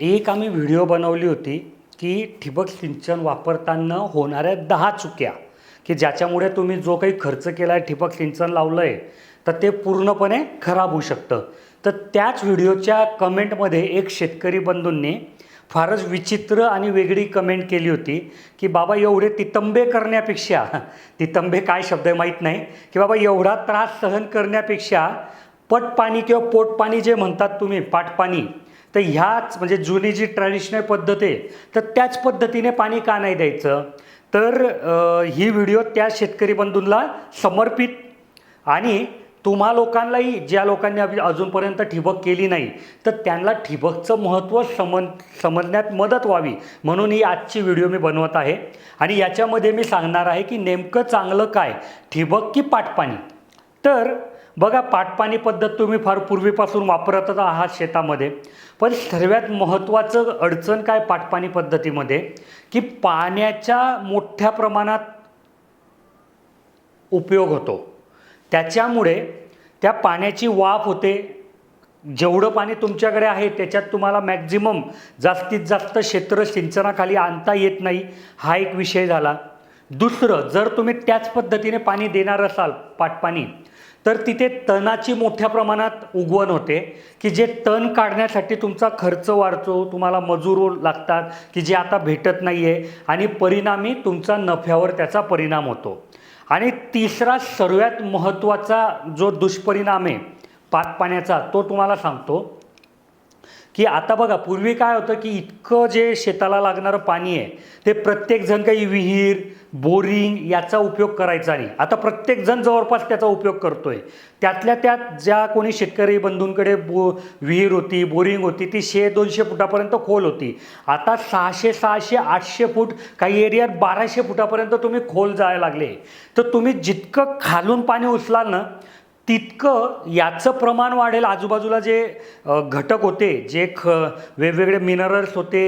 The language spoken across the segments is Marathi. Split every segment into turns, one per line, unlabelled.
एक आम्ही व्हिडिओ बनवली होती की ठिबक सिंचन वापरताना होणाऱ्या दहा चुक्या की ज्याच्यामुळे तुम्ही जो काही खर्च केला आहे ठिबक सिंचन लावलं आहे तर ते पूर्णपणे खराब होऊ शकतं. तर त्याच व्हिडिओच्या कमेंटमध्ये एक शेतकरी बंधूंनी फारच विचित्र आणि वेगळी कमेंट केली होती की बाबा एवढे तितंबे करण्यापेक्षा तितंबे काय शब्द आहे माहीत नाही की बाबा एवढा त्रास सहन करण्यापेक्षा पटपाणी किंवा पोटपाणी जे म्हणतात तुम्ही पाटपाणी तर ह्याच म्हणजे जुनी जी ट्रॅडिशनल पद्धत आहे तर त्याच पद्धतीने पाणी का नाही द्यायचं? तर ही व्हिडिओ त्या शेतकरी बंधूंना समर्पित. आणि तुम्हा लोकांनाही ज्या लोकांनी अभि- अजूनपर्यंत ठिबक केली नाही तर त्यांना ठिबकचं महत्त्व समज समजण्यात मदत व्हावी म्हणून ही आजची व्हिडिओ मी बनवत आहे. आणि याच्यामध्ये मी सांगणार आहे की नेमकं चांगलं काय? ठिबक की पाटपाणी? तर बघा पाटपाणी पद्धत तुम्ही फार पूर्वीपासून वापरतच आहात शेतामध्ये. पण सर्वात महत्त्वाचं अडचण काय पाटपाणी पद्धतीमध्ये? की पाण्याच्या मोठ्या प्रमाणात उपयोग होतो. त्याच्यामुळे त्या पाण्याची वाफ होते. जेवढं पाणी तुमच्याकडे आहे त्याच्यात तुम्हाला मॅक्झिमम जास्तीत जास्त क्षेत्र सिंचनाखाली आणता येत नाही हा एक विषय झाला. दुसरं जर तुम्ही त्याच पद्धतीने पाणी देणार असाल पाटपाणी तर तिथे तणाची मोठ्या प्रमाणात उगवण होते की जे तण काढण्यासाठी तुमचा खर्च वाढतो तुम्हाला मजूर लागतात की जे आता भेटत नाही आहे आणि परिणामी तुमचा नफ्यावर त्याचा परिणाम होतो. आणि तिसरा सर्वात महत्त्वाचा जो दुष्परिणाम आहे पात पाण्याचा तो तुम्हाला सांगतो की आता बघा पूर्वी काय होतं की इतकं जे शेताला लागणारं पाणी आहे ते प्रत्येकजण काही विहीर बोरिंग याचा उपयोग करायचा नाही. आता प्रत्येकजण जवळपास त्याचा उपयोग करतो आहे त्यातल्या त्यात ज्या कोणी शेतकरी बंधूंकडे बो विहीर होती बोरिंग होती ती शे दोनशे फुटापर्यंत खोल होती. आता सहाशे सहाशे आठशे फूट काही एरियात बाराशे फुटापर्यंत तुम्ही खोल जायला लागले. तर तुम्ही जितकं खालून पाणी उचलाल ना तितकं याचं प्रमाण वाढेल. आजूबाजूला जे घटक होते जे ख वेगवेगळे मिनरल्स होते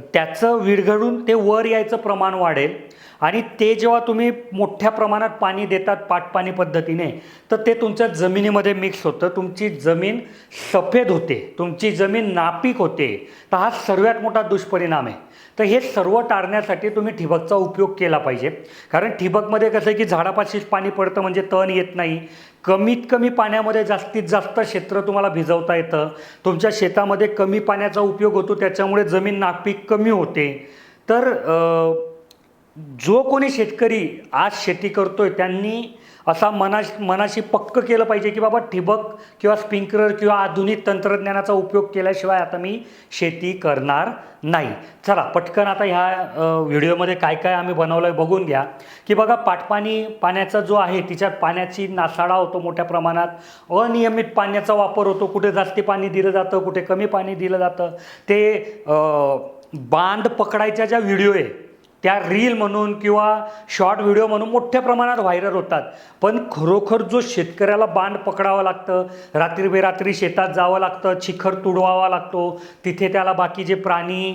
त्याचं विरघळून ते वर यायचं प्रमाण वाढेल. आणि ते जेव्हा तुम्ही मोठ्या प्रमाणात पाणी देतात पाटपाणी पद्धतीने तर ते तुमच्या जमिनीमध्ये मिक्स होतं. तुमची जमीन सफेद होते. तुमची जमीन नापीक होते. तर हा सर्वात मोठा दुष्परिणाम आहे. तर हे सर्व टाळण्यासाठी तुम्ही ठिबकचा उपयोग केला पाहिजे. कारण ठिबकमध्ये कसं आहे की झाडापाशीच पाणी पडतं म्हणजे तण येत नाही. कमीत कमी पाण्यामध्ये जास्तीत जास्त क्षेत्र तुम्हाला भिजवता येतं. तुमच्या शेतामध्ये कमी पाण्याचा उपयोग होतो. त्याच्यामुळे जमीन नापीक कमी होते. तर जो कोणी शेतकरी आज शेती करतोय त्यांनी असा मना मनाशी पक्क केलं पाहिजे की बाबा ठिबक किंवा स्प्रिंकलर किंवा आधुनिक तंत्रज्ञानाचा उपयोग केल्याशिवाय आता मी शेती करणार नाही. चला पटकन आता ह्या व्हिडिओमध्ये काय काय आम्ही बनवलं आहे बघून घ्या. की बघा पाटपाणी पाण्याचा जो आहे तिच्यात पाण्याची नासाडा होतो मोठ्या प्रमाणात. अनियमित पाण्याचा वापर होतो. कुठे जास्ती पाणी दिलं जातं कुठे कमी पाणी दिलं जातं. ते बांध पकडायच्या ज्या व्हिडिओ आहे त्या रील म्हणून किंवा शॉर्ट व्हिडिओ म्हणून मोठ्या प्रमाणात व्हायरल होतात. पण खरोखर जो शेतकऱ्याला बांध पकडावं लागतं रात्री बेरात्री शेतात जावं लागतं चिखर तुडवावा लागतो तिथे त्याला बाकी जे प्राणी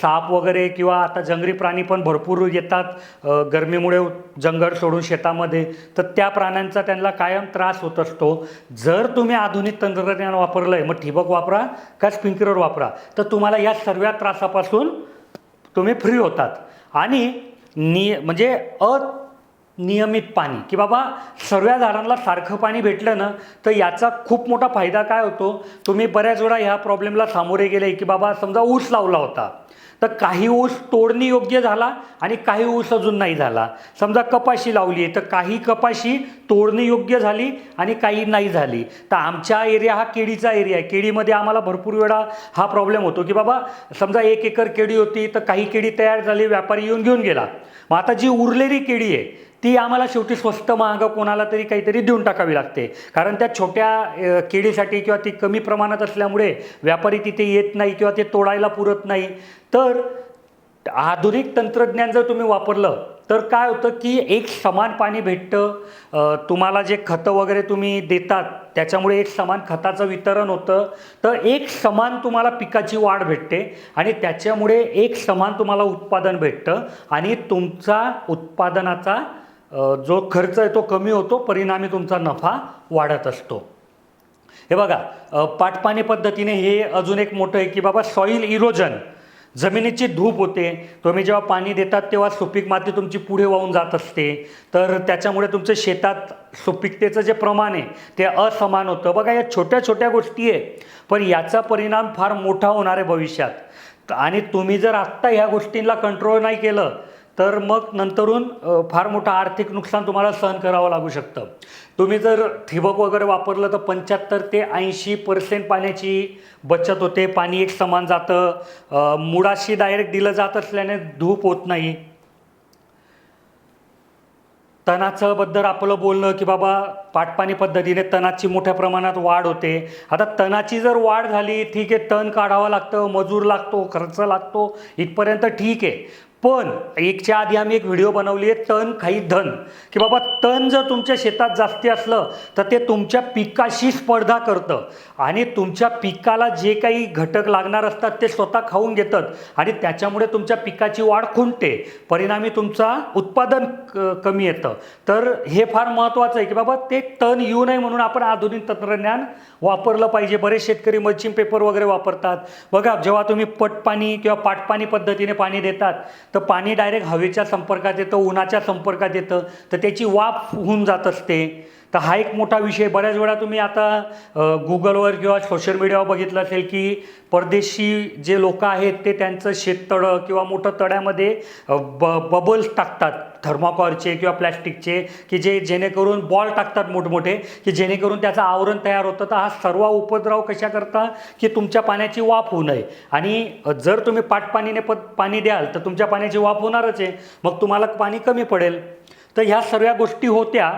साप वगैरे किंवा आता जंगली प्राणी पण भरपूर येतात गरमीमुळे जंगल सोडून शेतामध्ये तर त्या प्राण्यांचा त्यांना कायम त्रास होत असतो. जर तुम्ही आधुनिक तंत्रज्ञान वापरलं आहे मग ठिबक वापरा का स्प्रिंकलर वापरा? तर तुम्हाला या सर्व त्रासापासून तुम्ही फ्री होतात. आणि नि म्हणजे अनियमित पाणी की बाबा सर्व झाडांना सारखं पाणी भेटलं ना तर याचा खूप मोठा फायदा काय होतो? तुम्ही बऱ्याच वेळा ह्या प्रॉब्लेमला सामोरे गेले की बाबा समजा ऊस लावला होता. तर काही ऊस तोडणी योग्य झाला आणि काही ऊस अजून नाही झाला. समजा कपाशी लावली आहे तर काही कपाशी तोडणी योग्य झाली आणि काही नाही झाली. तर आमच्या एरिया हा केळीचा एरिया आहे. केळीमध्ये आम्हाला भरपूर वेळा हा प्रॉब्लेम होतो की बाबा समजा एक एकर केळी होती तर काही केळी तयार झाली व्यापारी येऊन घेऊन गेला. मग आता जी उरलेली केळी आहे ती आम्हाला शेवटी स्वस्त महाग कोणाला तरी काहीतरी देऊन टाकावी लागते. कारण त्या छोट्या किडीसाठी केळीसाठी किंवा ती कमी प्रमाणात असल्यामुळे व्यापारी तिथे येत नाही किंवा ते तोडायला पुरत नाही. तर आधुनिक तंत्रज्ञान जर तुम्ही वापरलं तर काय होतं की एक समान पाणी भेटतं. तुम्हाला जे खतं वगैरे तुम्ही देतात त्याच्यामुळे एक समान खताचं वितरण होतं. तर एक समान तुम्हाला पिकाची वाढ भेटते आणि त्याच्यामुळे एक समान तुम्हाला उत्पादन भेटतं आणि तुमचा उत्पादनाचा जो खर्च आहे तो कमी होतो परिणामी तुमचा नफा वाढत असतो. हे बघा पाटपाणी पद्धतीने हे अजून एक मोठं आहे की बाबा सॉईल इरोजन जमिनीची धूप होते. तुम्ही जेव्हा पाणी देतात तेव्हा सुपीक माती तुमची पुढे वाहून जात असते. तर त्याच्यामुळे तुमचं शेतात सुपीकतेचं जे प्रमाण आहे ते असमान होतं. बघा या छोट्या छोट्या गोष्टी आहे पण याचा परिणाम फार मोठा होणार आहे भविष्यात. आणि तुम्ही जर आत्ता ह्या गोष्टींना कंट्रोल नाही केलं तर मग नंतरून फार मोठं आर्थिक नुकसान तुम्हाला सहन करावं लागू शकतं. तुम्ही जर ठिबक वगैरे वापरलं तर पंच्याहत्तर ते ऐंशी पर्सेंट पाण्याची बचत होते. पाणी एक समान जातं. मुळाशी डायरेक्ट दिलं जात असल्याने धूप होत नाही. तणाचं बद्दल आपलं बोलणं की बाबा पाटपाणी पद्धतीने तणाची मोठ्या प्रमाणात वाढ होते. आता तणाची जर वाढ झाली ठीक आहे तण काढावं लागतं मजूर लागतो खर्च लागतो इथपर्यंत ठीक आहे. पण एकच्या आधी आम्ही एक व्हिडिओ बनवली आहे तण काही धन. की बाबा तण जर तुमच्या शेतात जास्ती असलं तर ते तुमच्या पिकाशी स्पर्धा करतं. आणि तुमच्या पिकाला जे काही घटक लागणार असतात ते स्वतः खाऊन घेतात. आणि त्याच्यामुळे तुमच्या पिकाची वाढ खुंटते. परिणामी तुमचा उत्पादन क- कमी येतं. तर हे फार महत्त्वाचं आहे की बाबा ते तण येऊ नये म्हणून आपण आधुनिक तंत्रज्ञान वापरलं पाहिजे. बरेच शेतकरी मल्चिंग पेपर वगैरे वापरतात. बघा जेव्हा तुम्ही पटपाणी किंवा पाटपाणी पद्धतीने पाणी देतात तर पाणी डायरेक्ट हवेच्या संपर्कात येतं उन्हाच्या संपर्कात येतं तर त्याची वाफ होऊन जात असते. तर हा एक मोठा विषय. बऱ्याच वेळा तुम्ही आता गुगलवर किंवा सोशल मीडियावर बघितलं असेल की परदेशी जे लोक आहेत ते त्यांचं शेततळं किंवा मोठं तळ्यामध्ये ब बबल्स टाकतात. थर्माकॉलचे किंवा प्लॅस्टिकचे की जे जेणेकरून बॉल टाकतात मोठमोठे की जेणेकरून त्याचं आवरण तयार होतं. तर हा सर्व उपद्रव कशा करता की तुमच्या पाण्याची वाफ होऊ नये. आणि जर तुम्ही पाटपाणीने प पाणी द्याल तर तुमच्या पाण्याची वाफ होणारच आहे. मग तुम्हाला पाणी कमी पडेल. तर ह्या सगळ्या गोष्टी होत्या.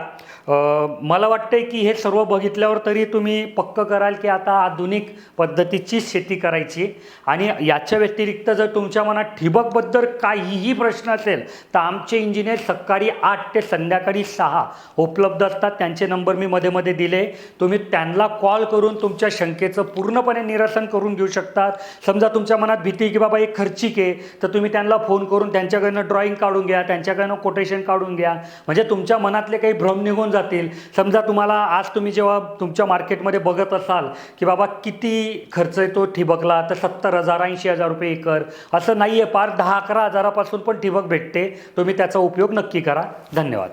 मला वाटते की हे सर्व बघितल्यावर तरी तुम्ही पक्क कराल की आता आधुनिक पद्धतीचीच शेती करायची. आणि याच्या व्यतिरिक्त जर तुमच्या मनात ठिबकबद्दल काहीही प्रश्न असेल तर आमचे इंजिनियर सकाळी आठ ते संध्याकाळी सहा उपलब्ध असतात. त्यांचे नंबर मी मध्ये मध्ये दिले. तुम्ही त्यांना कॉल करून तुमच्या शंकेचं पूर्णपणे निरसन करून घेऊ शकतात. समजा तुमच्या मनात भीती की बाबा एक खर्चिक आहे तर तुम्ही त्यांना फोन करून त्यांच्याकडनं ड्रॉइंग काढून घ्या त्यांच्याकडनं कोटेशन काढून घ्या. म्हणजे तुमच्या मनातले काही भ्रम निघून जातील. समजा तुम्हाला आज तुम्ही जेव्हा तुमच्या मार्केटमध्ये बघत असाल की बाबा किती खर्च येतो ठिबकला तर सत्तर हजार ऐंशी हजार रुपये एकर. असं नाही आहे पार दहा अकरा हजारापासून पण ठिबक भेटते. तुम्ही त्याचा उपयोग नक्की करा. धन्यवाद.